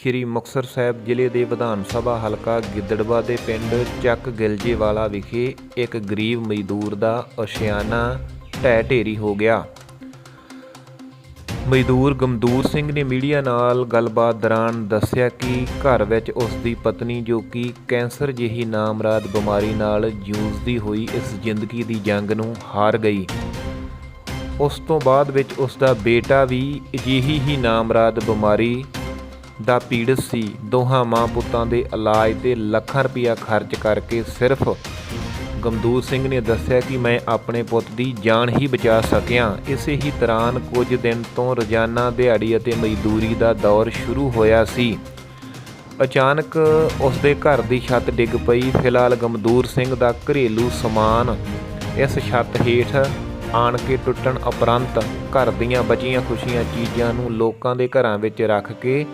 ਸ਼੍ਰੀ ਮੁਕਤਸਰ ਸਾਹਿਬ ਜ਼ਿਲ੍ਹੇ ਦੇ ਵਿਧਾਨ ਸਭਾ ਹਲਕਾ ਗਿੱਦੜਵਾ ਦੇ ਪਿੰਡ ਚੱਕ ਗਿਲਜੇਵਾਲਾ ਵਿਖੇ ਇੱਕ ਗਰੀਬ ਮਜ਼ਦੂਰ ਦਾ ਅਸ਼ਿਆਨਾ ਢਹਿ ਢੇਰੀ ਹੋ ਗਿਆ। ਮਜ਼ਦੂਰ ਗਮਦੂਰ ਸਿੰਘ ਨੇ ਮੀਡੀਆ ਨਾਲ ਗੱਲਬਾਤ ਦੌਰਾਨ ਦੱਸਿਆ ਕਿ ਘਰ ਵਿੱਚ ਉਸ ਦੀ ਪਤਨੀ ਜੋ ਕਿ ਕੈਂਸਰ ਜਿਹੀ ਨਾਮਰਾਦ ਬਿਮਾਰੀ ਨਾਲ ਜੂਝਦੀ ਹੋਈ ਇਸ ਜ਼ਿੰਦਗੀ ਦੀ ਜੰਗ ਨੂੰ ਹਾਰ ਗਈ। ਉਸ ਤੋਂ ਬਾਅਦ ਵਿੱਚ ਉਸ ਦਾ ਬੇਟਾ ਵੀ ਅਜਿਹੀ ਹੀ ਨਾਮਰਾਦ ਬਿਮਾਰੀ ਦਾ ਪੀੜਤ ਸੀ। ਦੋਹਾਂ ਮਾਂ ਪੁੱਤਾਂ ਦੇ ਇਲਾਜ ਤੇ ਲੱਖਾਂ ਰੁਪਇਆ ਖਰਚ ਕਰਕੇ ਸਿਰਫ ਗਮਦੂਰ ਸਿੰਘ ਨੇ ਦੱਸਿਆ ਕਿ ਮੈਂ ਆਪਣੇ ਪੁੱਤ ਦੀ ਜਾਨ ਹੀ ਬਚਾ ਸਕਿਆ। ਇਸੇ ਹੀ ਦੌਰਾਨ ਕੁਝ ਦਿਨ ਤੋਂ ਰੋਜ਼ਾਨਾ ਦਿਹਾੜੀ ਅਤੇ ਮਜ਼ਦੂਰੀ ਦਾ ਦੌਰ ਸ਼ੁਰੂ ਹੋਇਆ ਸੀ। ਅਚਾਨਕ ਉਸ ਦੇ ਘਰ ਦੀ ਛੱਤ ਡਿੱਗ ਪਈ। ਫਿਲਹਾਲ ਗਮਦੂਰ ਸਿੰਘ ਦਾ ਘਰੇਲੂ ਸਮਾਨ ਇਸ ਛੱਤ ਹੇਠ ਆਣ ਕੇ ਟੁੱਟਣ ਉਪਰੰਤ ਘਰ ਦੀਆਂ ਬਚੀਆਂ ਖੁਸ਼ੀਆਂ ਚੀਜ਼ਾਂ ਨੂੰ ਲੋਕਾਂ ਦੇ ਘਰਾਂ ਵਿੱਚ ਰੱਖ ਕੇ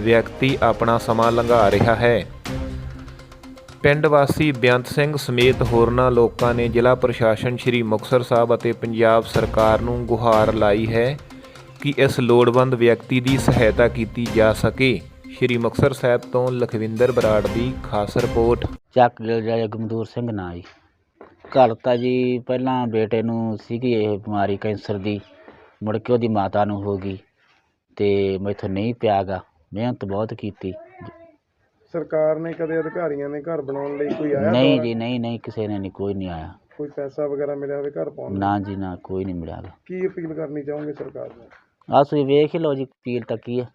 ਵਿਅਕਤੀ ਆਪਣਾ ਸਮਾਂ ਲੰਘਾ ਰਿਹਾ ਹੈ। ਪਿੰਡ ਵਾਸੀ ਬੇਅੰਤ ਸਿੰਘ ਸਮੇਤ ਹੋਰਨਾਂ ਲੋਕਾਂ ਨੇ ਜ਼ਿਲ੍ਹਾ ਪ੍ਰਸ਼ਾਸਨ ਸ੍ਰੀ ਮੁਕਤਸਰ ਸਾਹਿਬ ਅਤੇ ਪੰਜਾਬ ਸਰਕਾਰ ਨੂੰ ਗੁਹਾਰ ਲਾਈ ਹੈ ਕਿ ਇਸ ਲੋੜਵੰਦ ਵਿਅਕਤੀ ਦੀ ਸਹਾਇਤਾ ਕੀਤੀ ਜਾ ਸਕੇ। ਸ੍ਰੀ ਮੁਕਤਸਰ ਸਾਹਿਬ ਤੋਂ ਲਖਵਿੰਦਰ ਬਰਾੜ ਦੀ ਖਾਸ ਰਿਪੋਰਟ। ਚੱਕ ਗਿਲ ਗਮਦੂਰ ਸਿੰਘ ਨਾਂ ਜੀ। ਘਰ ਤਾਂ ਜੀ ਪਹਿਲਾਂ ਬੇਟੇ ਨੂੰ ਸੀਗੀ ਇਹ ਬਿਮਾਰੀ ਕੈਂਸਰ ਦੀ। ਮੁੜ ਕੇ ਉਹਦੀ ਮਾਤਾ ਨੂੰ ਹੋ ਗਈ ਤੇ ਮੈਥੋਂ ਨਹੀਂ ਪਿਆਗਾ। ਮਿਹਨਤ ਬਹੁਤ ਕੀਤੀ। ਸਰਕਾਰ ਨੇ ਕਦੇ ਅਧਿਕਾਰੀਆਂ ਨੇ ਘਰ ਬਣਾਉਣ ਲਈ ਕੋਈ ਆਇਆ ਨਹੀਂ? ਜੀ ਨਹੀਂ ਨਹੀਂ ਕਿਸੇ ਨੇ ਨਹੀਂ ਕੋਈ ਨਹੀਂ ਆਇਆ। ਕੋਈ ਪੈਸਾ ਵਗੈਰਾ ਮਿਲਿਆ ਹੋਵੇ ਘਰ ਪਾਉਣ ਲਈ? ਨਾ ਜੀ ਨਾ ਕੋਈ ਨਹੀਂ ਮਿਲਿਆਗਾ ਕੀ ਅਪੀਲ ਕਰਨੀ ਚਾਹੋਗੇ ਸਰਕਾਰ ਨੂੰ? ਆ ਤੁਸੀਂ ਵੇਖ ਹੀ ਲਓ ਜੀ ਪੀਲ ਤਾਂ ਕੀ ਹੈ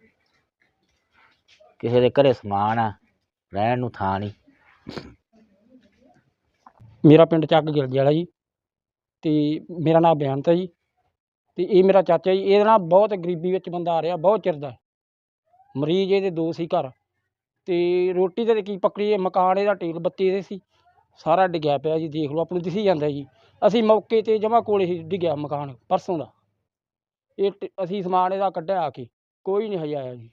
ਕਿਸੇ ਦੇ ਘਰੇ ਸਮਾਨ ਆ ਰਹਿਣ ਨੂੰ ਥਾਂ ਨਹੀਂ। ਮੇਰਾ ਪਿੰਡ ਚੱਕ ਗਿਲਜੇ ਵਾਲਾ ਜੀ ਤੇ ਮੇਰਾ ਨਾਮ ਬੇਅੰਤ ਹੈ ਜੀ ਤੇ ਇਹ ਮੇਰਾ ਚਾਚਾ ਜੀ ਇਹਦੇ ਨਾਲ ਬਹੁਤ ਗਰੀਬੀ ਵਿੱਚ ਬੰਦਾ ਆ ਰਿਹਾ ਬਹੁਤ ਚਿਰ ਦਾ। ਮਰੀਜ਼ ਇਹਦੇ ਦੋ ਸੀ ਘਰ। ਅਤੇ ਰੋਟੀ ਤੇ ਕੀ ਪੱਕੜੀ ਇਹ ਮਕਾਨ ਇਹਦਾ ਟੇਲ ਬੱਤੀ ਇਹਦੇ ਸੀ। ਸਾਰਾ ਡਿੱਗਿਆ ਪਿਆ ਜੀ, ਦੇਖ ਲਓ ਆਪਾਂ ਨੂੰ ਦਿਸੀ ਜਾਂਦਾ ਜੀ। ਅਸੀਂ ਮੌਕੇ ਤੇ ਜਮ੍ਹਾਂ ਕੋਲ ਹੀ ਡਿੱਗਿਆ ਮਕਾਨ, ਪਰਸੋਂ ਦਾ। ਇਹ ਟ- ਅਸੀਂ ਸਮਾਨ ਇਹਦਾ ਕੱਢਿਆ ਆ ਕੇ, ਕੋਈ ਨਹੀਂ ਹਜੇ ਆਇਆ ਜੀ।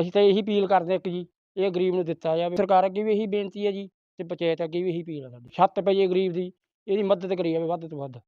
ਅਸੀਂ ਤਾਂ ਇਹੀ ਅਪੀਲ ਕਰਦੇ ਹਾਂ ਕਿ ਜੀ, ਇਹ ਗਰੀਬ ਨੂੰ ਦਿੱਤਾ ਜਾਵੇ। ਸਰਕਾਰ ਅੱਗੇ ਵੀ ਇਹੀ ਬੇਨਤੀ ਹੈ ਜੀ ਅਤੇ ਪੰਚਾਇਤ ਅੱਗੇ ਵੀ ਇਹੀ ਅਪੀਲ ਹੈ ਸਾਡੀ। ਛੱਤ ਪਈ ਹੈ ਗਰੀਬ ਦੀ, ਇਹਦੀ ਮਦਦ ਕਰੀ ਜਾਵੇ ਵੱਧ ਤੋਂ ਵੱਧ।